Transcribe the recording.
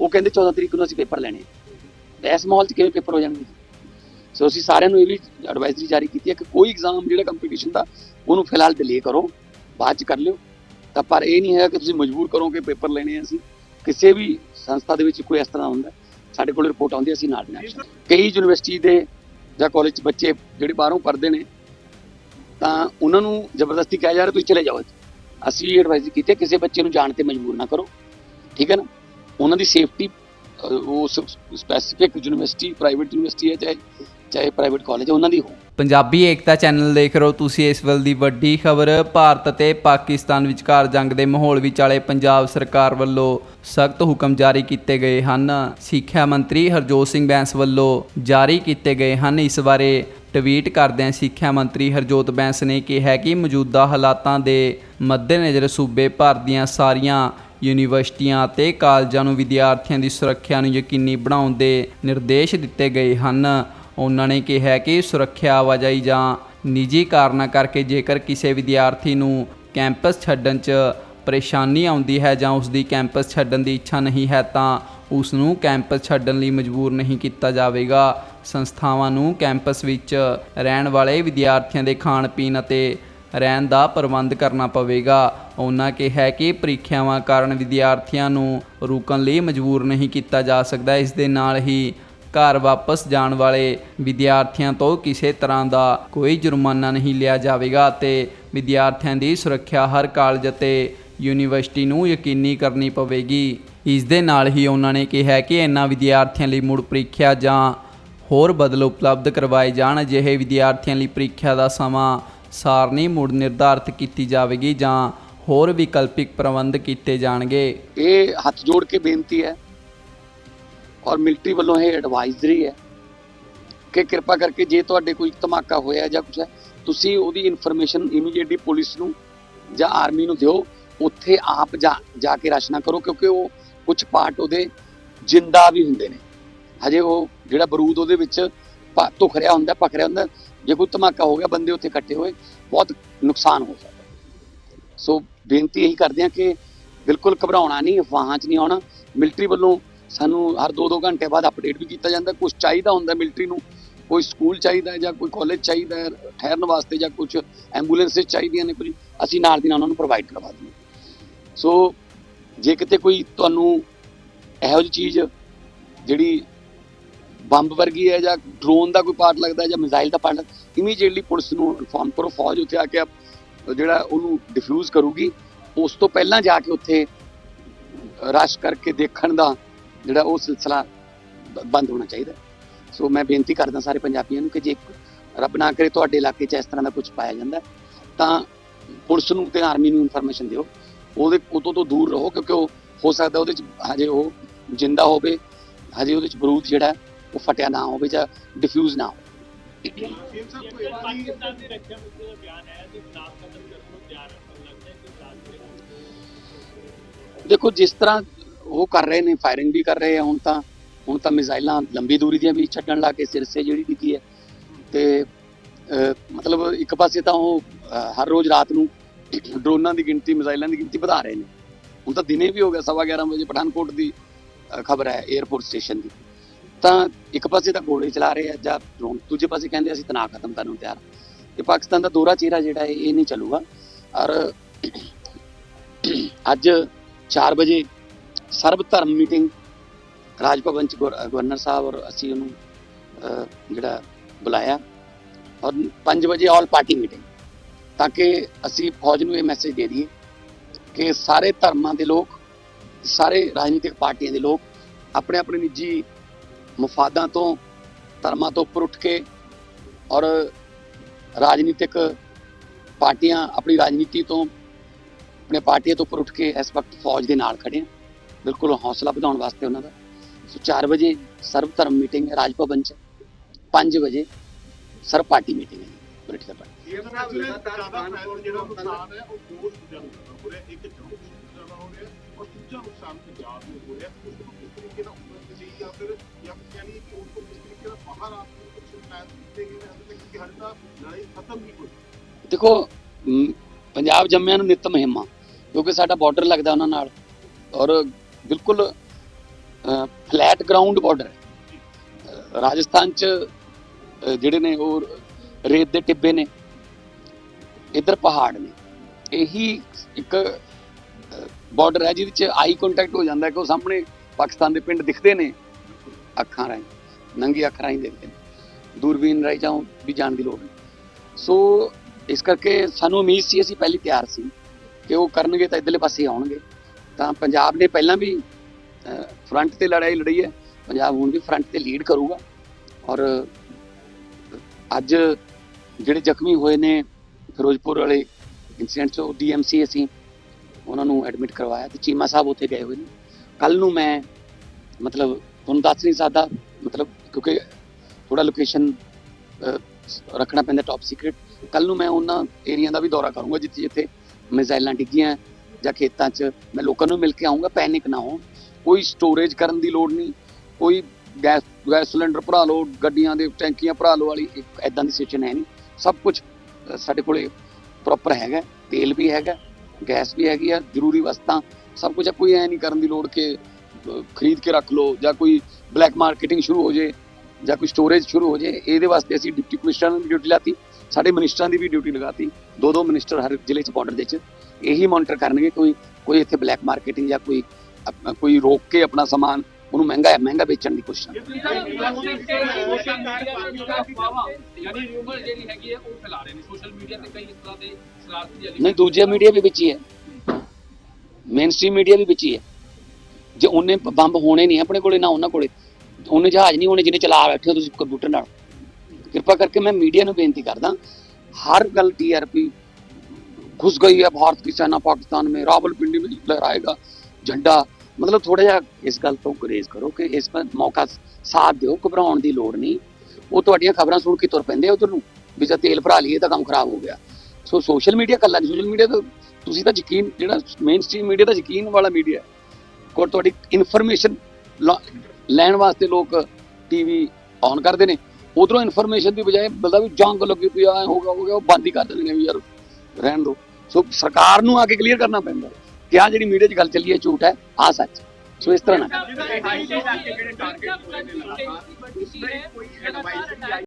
ਉਹ ਕਹਿੰਦੇ 14 ਤਰੀਕ ਨੂੰ ਅਸੀਂ ਪੇਪਰ ਲੈਣੇ ਆ। ਇਸ ਮਾਹੌਲ 'ਚ ਕਿਵੇਂ ਪੇਪਰ ਹੋ ਜਾਣਗੇ? ਸੋ ਅਸੀਂ ਸਾਰਿਆਂ ਨੂੰ ਇਹ ਵੀ ਐਡਵਾਈਜ਼ਰੀ ਜਾਰੀ ਕੀਤੀ ਹੈ ਕਿ ਕੋਈ ਐਗਜ਼ਾਮ ਜਿਹੜਾ ਕੰਪੀਟੀਸ਼ਨ ਦਾ ਉਹਨੂੰ ਫਿਲਹਾਲ ਡਿਲੇ ਕਰੋ ਬਾਅਦ 'ਚ ਕਰ ਲਿਓ। ਤਾਂ ਪਰ ਇਹ ਨਹੀਂ ਹੈਗਾ ਕਿ ਤੁਸੀਂ ਮਜਬੂਰ ਕਰੋ ਕਿ ਪੇਪਰ ਲੈਣੇ ਆ ਅਸੀਂ। ਕਿਸੇ ਵੀ ਸੰਸਥਾ ਦੇ ਵਿੱਚ ਕੋਈ ਇਸ ਤਰ੍ਹਾਂ ਹੁੰਦਾ ਸਾਡੇ ਕੋਲ ਰਿਪੋਰਟ ਆਉਂਦੀ ਅਸੀਂ ਨਾਲ ਦੀ ਨਾਲ। ਕਈ ਯੂਨੀਵਰਸਿਟੀ ਦੇ ਜਾਂ ਕਾਲਜ ਬੱਚੇ ਜਿਹੜੇ ਬਾਹਰੋਂ ਪੜ੍ਹਦੇ ਨੇ ਤਾਂ ਉਹਨਾਂ ਨੂੰ ਜ਼ਬਰਦਸਤੀ ਕਿਹਾ ਜਾ ਰਿਹਾ ਤੁਸੀਂ ਚਲੇ ਜਾਓ ਅਸੀਂ ਐਡਵਾਈਜ਼ ਕੀਤੀ ਹੈ, ਕਿਸੇ ਬੱਚੇ ਨੂੰ ਜਾਣ ਤੇ ਮਜਬੂਰ ਨਾ ਕਰੋ। ਠੀਕ ਹੈ ਨਾ? ਉਹਨਾਂ ਦੀ ਸੇਫਟੀ ਉਹ ਸਪੈਸੀਫਿਕ ਯੂਨੀਵਰਸਿਟੀ ਪ੍ਰਾਈਵੇਟ ਯੂਨੀਵਰਸਿਟੀ ਹੈ, ਚਾਹੇ ਚਾਹੇ ਪ੍ਰਾਈਵੇਟ ਕਾਲਜ ਹੈ, ਉਹਨਾਂ ਦੀ ਹੋ ਪੰਜਾਬੀ ਏਕਤਾ ਚੈਨਲ ਦੇਖ ਰਹੇ ਹੋ ਤੁਸੀਂ ਇਸ ਵੇਲੇ ਦੀ ਵੱਡੀ ਖਬਰ। ਭਾਰਤ ਅਤੇ ਪਾਕਿਸਤਾਨ ਵਿਚਕਾਰ ਜੰਗ ਦੇ ਮਾਹੌਲ ਵਿਚਾਲੇ ਪੰਜਾਬ ਸਰਕਾਰ ਵੱਲੋਂ ਸਖਤ ਹੁਕਮ ਜਾਰੀ ਕੀਤੇ ਗਏ ਹਨ। ਸਿੱਖਿਆ ਮੰਤਰੀ ਹਰਜੋਤ ਸਿੰਘ ਬੈਂਸ ਵੱਲੋਂ ਜਾਰੀ ਕੀਤੇ ਗਏ ਹਨ। ਇਸ ਬਾਰੇ ਟਵੀਟ ਕਰਦਿਆਂ ਸਿੱਖਿਆ ਮੰਤਰੀ ਹਰਜੋਤ ਬੈਂਸ ਨੇ ਕਿਹਾ ਕਿ ਮੌਜੂਦਾ ਹਾਲਾਤਾਂ ਦੇ ਮੱਦੇਨਜ਼ਰ ਸੂਬੇ ਭਰ ਦੀਆਂ ਸਾਰੀਆਂ ਯੂਨੀਵਰਸਿਟੀਆਂ ਅਤੇ ਕਾਲਜਾਂ ਨੂੰ ਵਿਦਿਆਰਥੀਆਂ ਦੀ ਸੁਰੱਖਿਆ ਨੂੰ ਯਕੀਨੀ ਬਣਾਉਣ ਦੇ ਨਿਰਦੇਸ਼ ਦਿੱਤੇ ਗਏ ਹਨ। ਉਹਨਾਂ ਨੇ ਕਿਹਾ ਕਿ ਸੁਰੱਖਿਆ ਆਵਾਜਾਈ ਜਾਂ ਨਿੱਜੀ ਕਾਰਨਾਂ ਕਰਕੇ ਜੇਕਰ ਕਿਸੇ ਵਿਦਿਆਰਥੀ ਨੂੰ ਕੈਂਪਸ ਛੱਡਣ 'ਚ ਪਰੇਸ਼ਾਨੀ ਆਉਂਦੀ ਹੈ ਜਾਂ ਉਸ ਦੀ ਕੈਂਪਸ ਛੱਡਣ ਦੀ ਇੱਛਾ ਨਹੀਂ ਹੈ, ਤਾਂ ਉਸ ਨੂੰ ਕੈਂਪਸ ਛੱਡਣ ਲਈ ਮਜਬੂਰ ਨਹੀਂ ਕੀਤਾ ਜਾਵੇਗਾ। ਸੰਸਥਾਵਾਂ ਨੂੰ ਕੈਂਪਸ ਵਿੱਚ ਰਹਿਣ ਵਾਲੇ ਵਿਦਿਆਰਥੀਆਂ ਦੇ ਖਾਣ ਪੀਣ ਅਤੇ ਰਹਿਣ ਦਾ ਪ੍ਰਬੰਧ ਕਰਨਾ ਪਵੇਗਾ। ਉਹਨਾਂ ਕਿਹਾ ਕਿ ਪ੍ਰੀਖਿਆਵਾਂ ਕਾਰਨ ਵਿਦਿਆਰਥੀਆਂ ਨੂੰ ਰੁਕਣ ਲਈ ਮਜਬੂਰ ਨਹੀਂ ਕੀਤਾ ਜਾ ਸਕਦਾ। ਇਸ ਦੇ ਨਾਲ ਹੀ ਘਰ ਵਾਪਸ ਜਾਣ ਵਾਲੇ ਵਿਦਿਆਰਥੀਆਂ ਤੋਂ ਕਿਸੇ ਤਰ੍ਹਾਂ ਦਾ ਕੋਈ ਜੁਰਮਾਨਾ ਨਹੀਂ ਲਿਆ ਜਾਵੇਗਾ ਅਤੇ ਵਿਦਿਆਰਥੀਆਂ ਦੀ ਸੁਰੱਖਿਆ ਹਰ ਕਾਲਜ ਅਤੇ ਯੂਨੀਵਰਸਿਟੀ ਨੂੰ ਯਕੀਨੀ ਕਰਨੀ ਪਵੇਗੀ। ਇਸ ਦੇ ਨਾਲ ਹੀ ਉਹਨਾਂ ਨੇ ਕਿਹਾ ਕਿ ਇਹਨਾਂ ਵਿਦਿਆਰਥੀਆਂ ਲਈ ਮੁੜ ਪ੍ਰੀਖਿਆ ਜਾਂ ਹੋਰ ਬਦਲ ਉਪਲਬਧ ਕਰਵਾਏ ਜਾਣ। ਅਜਿਹੇ ਵਿਦਿਆਰਥੀਆਂ ਲਈ ਪ੍ਰੀਖਿਆ ਦਾ ਸਮਾਂ ਸਾਰਣੀ ਮੁੜ ਨਿਰਧਾਰਤ ਕੀਤੀ ਜਾਵੇਗੀ ਜਾਂ ਹੋਰ ਵਿਕਲਪਿਕ ਪ੍ਰਬੰਧ ਕੀਤੇ ਜਾਣਗੇ? ਇਹ ਹੱਥ ਜੋੜ ਕੇ ਬੇਨਤੀ ਹੈ ਔਰ ਮਿਲਟਰੀ ਵੱਲੋਂ ਇਹ ਐਡਵਾਈਜ਼ਰੀ ਹੈ ਕਿ ਕਿਰਪਾ ਕਰਕੇ ਜੇ ਤੁਹਾਡੇ ਕੋਈ ਧਮਾਕਾ ਹੋਇਆ ਜਾਂ ਕੁਝ ਹੈ, ਤੁਸੀਂ ਉਹਦੀ ਇਨਫੋਰਮੇਸ਼ਨ ਇਮੀਡੀਏਟਲੀ ਪੁਲਿਸ ਨੂੰ ਜਾਂ ਆਰਮੀ ਨੂੰ ਦਿਓ। ਉੱਥੇ ਆਪ ਜਾ ਕੇ ਰਚਨਾ ਕਰੋ ਕਿਉਂਕਿ ਉਹ ਕੁਝ ਪਾਰਟ ਉਹਦੇ ਜਿੰਦਾ ਵੀ ਹੁੰਦੇ ਨੇ। ਹਜੇ ਉਹ ਜਿਹੜਾ ਬਰੂਦ ਉਹਦੇ ਵਿੱਚ ਪ- ਧੁਖ ਰਿਹਾ ਹੁੰਦਾ ਪਕ ਰਿਹਾ ਹੁੰਦਾ ਜੇ ਕੋਈ ਧਮਾਕਾ ਹੋ ਗਿਆ, ਬੰਦੇ ਉੱਥੇ ਇਕੱਠੇ ਹੋਏ, ਬਹੁਤ ਨੁਕਸਾਨ ਹੋ ਸਕਦਾ। ਸੋ ਬੇਨਤੀ ਇਹੀ ਕਰਦੇ ਹਾਂ ਕਿ ਬਿਲਕੁਲ ਘਬਰਾਉਣਾ ਨਹੀਂ, ਅਫਵਾਹਾਂ 'ਚ ਨਹੀਂ ਆਉਣਾ। ਮਿਲਟਰੀ ਵੱਲੋਂ ਸਾਨੂੰ ਹਰ 2-2 ਘੰਟੇ ਬਾਅਦ ਅਪਡੇਟ ਵੀ ਕੀਤਾ ਜਾਂਦਾ। ਕੁਝ ਚਾਹੀਦਾ ਹੁੰਦਾ ਮਿਲਟਰੀ ਨੂੰ, ਕੋਈ ਸਕੂਲ ਚਾਹੀਦਾ ਹੈ ਜਾਂ ਕੋਈ ਕਾਲਜ ਚਾਹੀਦਾ ਹੈ, ਠਹਿਰਨ ਵਾਸਤੇ ਜਾਂ ਕੁਝ ਐਂਬੂਲੈਂਸਸ ਚਾਹੀਦੀਆਂ ਨੇ ਕੁਝ ਅਸੀਂ ਨਾਲ ਦੀ ਨਾਲ ਉਹਨਾਂ ਨੂੰ ਪ੍ਰੋਵਾਈਡ ਕਰਵਾ ਦਿੰਦੇ ਸੋ ਜੇ ਕਿਤੇ ਕੋਈ ਤੁਹਾਨੂੰ ਇਹੋ ਜਿਹੀ ਚੀਜ਼ ਜਿਹੜੀ ਬੰਬ ਵਰਗੀ ਹੈ ਜਾਂ ਡਰੋਨ ਦਾ ਕੋਈ ਪਾਰਟ ਲੱਗਦਾ ਜਾਂ ਮਿਜ਼ਾਈਲ ਦਾ ਪਾਰਟ ਇਮੀਡੀਏਟਲੀ ਪੁਲਿਸ ਨੂੰ ਇਨਫੋਰਮ ਕਰੋ, ਫੌਜ ਉੱਥੇ ਆ ਕੇ ਆਪ- ਜਿਹੜਾ ਉਹਨੂੰ ਡਿਫਿਊਜ਼ ਕਰੂਗੀ। ਉਸ ਤੋਂ ਪਹਿਲਾਂ ਜਾ ਕੇ ਉੱਥੇ ਰਸ਼ ਕਰਕੇ ਦੇਖਣ ਦਾ ਜਿਹੜਾ ਉਹ ਸਿਲਸਿਲਾ ਬ- ਬੰਦ ਹੋਣਾ ਚਾਹੀਦਾ ਸੋ ਮੈਂ ਬੇਨਤੀ ਕਰਦਾ ਸਾਰੇ ਪੰਜਾਬੀਆਂ ਨੂੰ ਕਿ ਜੇ ਰੱਬ ਨਾ ਕਰੇ ਤੁਹਾਡੇ ਇਲਾਕੇ 'ਚ ਇਸ ਤਰ੍ਹਾਂ ਦਾ ਕੁਝ ਪਾਇਆ ਜਾਂਦਾ ਤਾਂ ਪੁਲਿਸ ਨੂੰ ਤੇ ਆਰਮੀ ਨੂੰ ਇਨਫੋਰਮੇਸ਼ਨ ਦਿਓ। ਉਹਦੇ ਉਤੋਂ ਤੋਂ ਦੂਰ ਰਹੋ ਕਿਉਂਕਿ ਉਹ ਹੋ ਸਕਦਾ ਉਹਦੇ 'ਚ ਹਜੇ ਉਹ ਜਿੰਦਾ ਹੋਵੇ, ਹਜੇ ਉਹਦੇ 'ਚ ਬਰੂਦ ਜਿਹੜਾ ਉਹ ਫਟਿਆ ਨਾ ਹੋਵੇ ਜਾਂ ਡਿਫਿਊਜ਼ ਨਾ ਹੋਵੇ। ਦੇਖੋ, ਜਿਸ ਤਰ੍ਹਾਂ ਉਹ ਕਰ ਰਹੇ ਨੇ ਫਾਇਰਿੰਗ ਵੀ ਕਰ ਰਹੇ ਆ, ਹੁਣ ਤਾਂ ਹੁਣ ਤਾਂ ਮਿਜ਼ਾਈਲਾਂ ਲੰਬੀ ਦੂਰੀ ਦੀਆਂ ਵੀ ਛੱਡਣ ਲੱਗ ਕੇ ਸਿਰਸੇ ਜਿਹੜੀ ਡਿੱਗੀ ਹੈ। ਤੇ ਮਤਲਬ ਇੱਕ ਪਾਸੇ ਤਾਂ ਉਹ ਹਰ ਰੋਜ਼ ਰਾਤ ਨੂੰ ਡਰੋਨਾਂ ਦੀ ਗਿਣਤੀ, ਮਿਜ਼ਾਈਲਾਂ ਦੀ ਗਿਣਤੀ ਵਧਾ ਰਹੇ ਨੇ। ਹੁਣ ਤਾਂ ਦਿਨੇ ਵੀ ਹੋ ਗਿਆ, ਸਵਾ 11 ਵਜੇ ਪਠਾਨਕੋਟ ਦੀ ਖਬਰ ਹੈ 에ਅਰਪੋਰਟ ਸਟੇਸ਼ਨ ਦੀ। ਤਾਂ ਇੱਕ ਪਾਸੇ ਤਾਂ ਗੋਲੇ ਚਲਾ ਰਹੇ ਆ ਜਾਂ ਡਰੋਨ ਦੂਜੇ ਪਾਸੇ ਕਹਿੰਦੇ ਅਸੀਂ ਤਣਾਅ ਖਤਮ ਕਰਨ ਨੂੰ ਤਿਆਰ ਹਾਂ। ਤੇ ਪਾਕਿਸਤਾਨ ਦਾ ਦੋਹਰਾ ਚਿਹਰਾ ਜਿਹੜਾ ਹੈ, ਇਹ ਨਹੀਂ ਚੱਲੂਗਾ ਔਰ ਅੱਜ 4 ਵਜੇ ਸਰਬ ਧਰਮ ਮੀਟਿੰਗ ਰਾਜ ਭਵਨ ਚ ਗਵਰਨਰ ਸਾਹਿਬ ਔਰ ਅਸੀਂ ਉਹਨੂੰ ਜਿਹੜਾ ਬੁਲਾਇਆ ਔਰ 5 ਵਜੇ ਆਲ ਪਾਰਟੀ ਮੀਟਿੰਗ, ਤਾਂ ਕਿ ਅਸੀਂ ਫੌਜ ਨੂੰ ਇਹ ਮੈਸੇਜ ਦੇ ਦਈਏ ਕਿ ਸਾਰੇ ਧਰਮਾਂ ਦੇ ਲੋਕ, ਸਾਰੇ ਰਾਜਨੀਤਿਕ ਪਾਰਟੀਆਂ ਦੇ ਲੋਕ ਆਪਣੇ ਆਪਣੇ ਨਿੱਜੀ ਮਫਾਦਾਂ ਤੋਂ ਧਰਮਾਂ ਤੋਂ ਉੱਪਰ ਉੱਠ ਕੇ ਔਰ ਰਾਜਨੀਤਿਕ ਪਾਰਟੀਆਂ ਆਪਣੀ ਰਾਜਨੀਤੀ ਤੋਂ ਆਪਣੇ ਪਾਰਟੀਆਂ ਤੋਂ ਉੱਪਰ ਉੱਠ ਕੇ ਇਸ ਵਕਤ ਫੌਜ ਦੇ ਨਾਲ ਖੜੇ ਆ। ਬਿਲਕੁਲ ਹੌਸਲਾ ਵਧਾਉਣ ਵਾਸਤੇ ਉਹਨਾਂ ਦਾ। ਸੋ 4 ਵਜੇ ਸਰਵ ਧਰਮ ਮੀਟਿੰਗ ਹੈ ਰਾਜ ਭਵਨ ਚ 5 ਵਜੇ ਸਰਵ ਪਾਰਟੀ ਮੀਟਿੰਗ ਹੈ ਪੋਲੀਟੀਕਲ ਪਾਰਟੀ ਇਹ ਤਾਂ ਜ਼ਿਆਦਾ ਫੈਸਲਾ ਜਿਹੜਾ ਨੁਕਸਾਨ ਹੈ ਉਹ ਦੋ ਚੀਜ਼ਾਂ ਨੂੰ ਇੱਕ ਜੰਮੂ ਕਸ਼ਮੀਰ ਦਾ ਹੋ ਰਿਹਾ ਔਰ ਦੂਜਾ ਨੁਕਸਾਨ ਪੰਜਾਬ ਨੂੰ ਹੋ ਰਿਹਾ ਉਸ ਨੂੰ ਕਿਸ ਤਰੀਕੇ ਨਾਲ ਉਪਰ ਲਈ ਜਾਂ ਫਿਰ ਜਾਂ ਫਿਰ ਕਹਿ ਲਈਏ ਕਿ ਉਸ ਤੋਂ ਕਿਸ ਤਰੀਕੇ ਨਾਲ ਬਾਹਰ ਆਪ ਨੂੰ ਕੁਝ ਪਲਾਨ ਦੇਖੋ ਪੰਜਾਬ ਜੰਮਿਆਂ ਨੂੰ ਨਿਤ ਮਹਿਮਾ, ਕਿਉਂਕਿ ਸਾਡਾ ਬਾਰਡਰ ਲੱਗਦਾ ਉਹਨਾਂ ਨਾਲ। ਔਰ ਬਿਲਕੁਲ ਫਲੈਟ ਗਰਾਊਂਡ ਬਾਰਡਰ ਹੈ ਰਾਜਸਥਾਨ ਚ ਜਿਹੜੇ ਨੇ ਉਹ ਰੇਤ ਦੇ ਟਿੱਬੇ ਨੇ, ਇੱਧਰ ਪਹਾੜ ਨੇ। ਇਹੀ ਇੱਕ ਬਾਰਡਰ ਹੈ ਜਿਹਦੇ ਚ ਆਈ ਕੰਟੈਕਟ ਹੋ ਜਾਂਦਾ ਕਿ ਉਹ ਸਾਹਮਣੇ ਪਾਕਿਸਤਾਨ ਦੇ ਪਿੰਡ ਦਿਖਦੇ ਨੇ। ਅੱਖਾਂ ਰਾਹੀਂ, ਨੰਗੀ ਅੱਖਾਂ ਰਾਹੀਂ ਦੇਖਦੇ ਨੇ। ਦੂਰਬੀਨ ਰਾਹੀਂ ਜਾਉ ਵੀ ਜਾਣ ਦੀ ਲੋੜ ਨਹੀਂ। ਸੋ ਇਸ ਕਰਕੇ ਸਾਨੂੰ ਉਮੀਦ ਸੀ, ਅਸੀਂ ਪਹਿਲੀ ਤਿਆਰ ਸੀ ਕਿ ਉਹ ਕਰਨਗੇ ਤਾਂ ਇਧਰਲੇ ਪਾਸੇ ਆਉਣਗੇ। ਤਾਂ ਪੰਜਾਬ ਨੇ ਪਹਿਲਾਂ ਵੀ ਫਰੰਟ ਤੇ ਲੜਾਈ ਲੜੀ ਹੈ। ਪੰਜਾਬ ਹੁਣ ਵੀ ਫਰੰਟ ਤੇ ਲੀਡ ਕਰੂਗਾ। ਔਰ ਅੱਜ ਜਿਹੜੇ ਜ਼ਖਮੀ ਹੋਏ ਨੇ ਫਿਰੋਜ਼ਪੁਰ ਵਾਲੇ ਇਨਸੀਡੈਂਟ 'ਚ ਡੀਐਮਸੀ ਅਸੀਂ ਉਹਨਾਂ ਨੂੰ ਐਡਮਿਟ ਕਰਵਾਇਆ ਤੇ ਚੀਮਾ ਸਾਹਿਬ ਉੱਥੇ ਗਏ ਹੋਏ ਨੇ। ਕੱਲ ਨੂੰ ਮੈਂ ਮਤਲਬ ਤੁਹਾਨੂੰ ਦੱਸ ਨਹੀਂ ਸਕਦਾ, ਮਤਲਬ ਕਿਉਂਕਿ ਥੋੜਾ ਲੋਕੇਸ਼ਨ ਰੱਖਣਾ ਪੈਂਦਾ ਟੌਪ ਸੀਕ੍ਰੀਟ ਕੱਲ ਨੂੰ ਮੈਂ ਉਹਨਾਂ ਏਰੀਆ ਦਾ ਵੀ ਦੌਰਾ ਕਰੂੰਗਾ ਜਿੱਥੇ ਜਿੱਥੇ ਮਿਜ਼ਾਈਲਾਂ ਡਿੱਗੀਆਂ ਜਾਂ ਖੇਤਾਂ 'ਚ ਮੈਂ ਲੋਕਾਂ ਨੂੰ ਮਿਲ ਕੇ ਆਉਂਗਾ ਪੈਨਿਕ ਨਾ ਹੋ ਕੋਈ ਸਟੋਰੇਜ ਕਰਨ ਦੀ ਲੋੜ ਨਹੀਂ, ਕੋਈ ਗੈਸ ਗੈਸ ਸਿਲੰਡਰ ਭਰਾ ਲਓ, ਗੱਡੀਆਂ ਦੇ ਟੈਂਕੀਆਂ ਭਰਾ ਲਓ ਵਾਲੀ ਐਦਾਂ ਦੀ ਸਿਚੁਏਸ਼ਨ ਹੈ ਨਹੀਂ। ਸਭ ਕੁਝ ਸਾਡੇ ਕੋਲੇ ਪ੍ਰੋਪਰ ਹੈਗਾ, ਤੇਲ ਵੀ ਹੈਗਾ ਗੈਸ ਵੀ ਹੈਗੀ ਆ, ਜ਼ਰੂਰੀ ਵਸਤਾਂ, ਸਭ ਕੁਝ ਕੋਈ ਐ ਨਹੀਂ ਕਰਨ ਦੀ ਲੋੜ ਕਿ ਖਰੀਦ ਕੇ ਰੱਖ ਲਓ ਜਾਂ ਕੋਈ ਬਲੈਕ ਮਾਰਕੀਟਿੰਗ ਸ਼ੁਰੂ ਹੋ ਜੇ ਜਾਂ ਕੋਈ ਸਟੋਰੇਜ ਸ਼ੁਰੂ ਹੋ ਜੇ, ਇਹਦੇ ਵਾਸਤੇ ਅਸੀਂ ਡਿਪਟੀ ਕਮਿਸ਼ਨਰ ਦੀ ਡਿਊਟੀ ਲਾਤੀ, ਸਾਡੇ ਮਿਨਿਸਟਰਾਂ ਦੀ ਵੀ ਡਿਊਟੀ ਲਗਾਤੀ ਦੋ ਦੋ ਮਿਨਿਸਟਰ ਹਰ ਜ਼ਿਲ੍ਹੇ 'ਚ ਬਾਰਡਰ ਦੇ 'ਚ ਇਹੀ ਮੋਨੀਟਰ ਕਰਨਗੇ ਕੋਈ ਕੋਈ ਇੱਥੇ ਬਲੈਕ ਮਾਰਕੀਟਿੰਗ ਜਾਂ ਕੋਈ ਕੋਈ ਰੋਕ ਕੇ ਆਪਣਾ ਸਮਾਨ ਉਹਨੂੰ ਮਹਿੰਗਾ ਮਹਿੰਗਾ ਵੇਚਣ ਦੀ ਕੋਸ਼ਿਸ਼ ਨਾ ਕਰੇ। ਯਾਨੀ ਰਿਊਮਰ ਜਿਹੜੀ ਹੈਗੀ ਹੈ ਉਹ ਫੈਲਾ ਰਹੇ ਨੇ ਸੋਸ਼ਲ ਮੀਡੀਆ ਤੇ ਕਈ ਇਸ ਤਰ੍ਹਾਂ ਦੇ ਸ਼ਰਾਰਤੀ ਜਿਹੇ ਨਹੀਂ ਦੂਜੇ ਮੀਡੀਆ ਵੀ ਵਿੱਚ ਹੀ ਹੈ ਮੇਨ ਸਟ੍ਰੀਮ ਮੀਡੀਆ ਵੀ ਵਿੱਚ ਹੀ ਹੈ ਜੇ ਉਹਨੇ ਬੰਬ ਹੋਣੇ ਨਹੀਂ ਆਪਣੇ ਕੋਲੇ ਨਾ ਉਹਨਾਂ ਕੋਲੇ ਉਹਨੇ ਜਹਾਜ਼ ਨਹੀਂ ਹੋਣੇ ਜਿਹਨੇ ਚਲਾ ਬੈਠੇ ਹੋ ਤੁਸੀਂ ਕੰਪਿਊਟਰ ਨਾਲ ਕਿਰਪਾ ਕਰਕੇ ਮੈਂ ਮੀਡੀਆ ਨੂੰ ਬੇਨਤੀ ਕਰਦਾ हर गल टीआरपी घुस गई है भारत की सेना पाकिस्तान में रावलपिंडी में लहराएगा झंडा ਮਤਲਬ ਥੋੜਾ ਜਿਹਾ ਇਸ ਗੱਲ ਤੋਂ ਗੁਰੇਜ਼ ਕਰੋ ਕਿ ਇਸ ਪਰ ਮੌਕਾ ਸਾਥ ਦਿਓ, ਘਬਰਾਉਣ ਦੀ ਲੋੜ ਨਹੀਂ। ਉਹ ਤੁਹਾਡੀਆਂ ਖਬਰਾਂ ਸੁਣ ਕੇ ਤੁਰ ਪੈਂਦੇ ਉਧਰ ਨੂੰ, ਵੀ ਜੇ ਤੇਲ ਭਰਾ ਲਈਏ ਤਾਂ ਕੰਮ ਖਰਾਬ ਹੋ ਗਿਆ। ਸੋ ਸੋਸ਼ਲ ਮੀਡੀਆ ਕੱਲਾ ਨਹੀਂ, ਸੋਸ਼ਲ ਮੀਡੀਆ ਤਾਂ ਤੁਸੀਂ ਤਾਂ ਯਕੀਨ, ਜਿਹੜਾ ਮੇਨ ਸਟ੍ਰੀਮ ਮੀਡੀਆ ਦਾ ਯਕੀਨ ਵਾਲਾ ਮੀਡੀਆ ਕੋਲ ਤੁਹਾਡੀ ਇਨਫੋਰਮੇਸ਼ਨ ਲੈਣ ਵਾਸਤੇ ਲੋਕ ਟੀਵੀ ਔਨ ਕਰਦੇ ਨੇ। ਉਧਰੋਂ ਇਨਫੋਰਮੇਸ਼ਨ ਦੀ ਬਜਾਏ ਬੰਦਾ ਵੀ ਜੰਗ ਲੱਗੀ ਪਈ ਆ ਹੋਗਾ ਹੋ ਗਿਆ, ਉਹ ਬੰਦ ਹੀ ਕਰ ਦਿੰਦੇ ਨੇ ਵੀ ਯਾਰ, ਰਹਿਣ ਦਿਓ। ਸੋ ਸਰਕਾਰ ਨੂੰ ਆ ਕੇ ਕਲੀਅਰ ਕਰਨਾ ਪੈਂਦਾ। ਕਿ ਆ ਜਿਹੜੀ ਮੀਡੀਆ 'ਚ ਗੱਲ ਚੱਲੀ ਹੈ ਝੂਠ ਹੈ ਆ ਸੱਚ। ਸੋ ਇਸ ਤਰ੍ਹਾਂ ਨਾ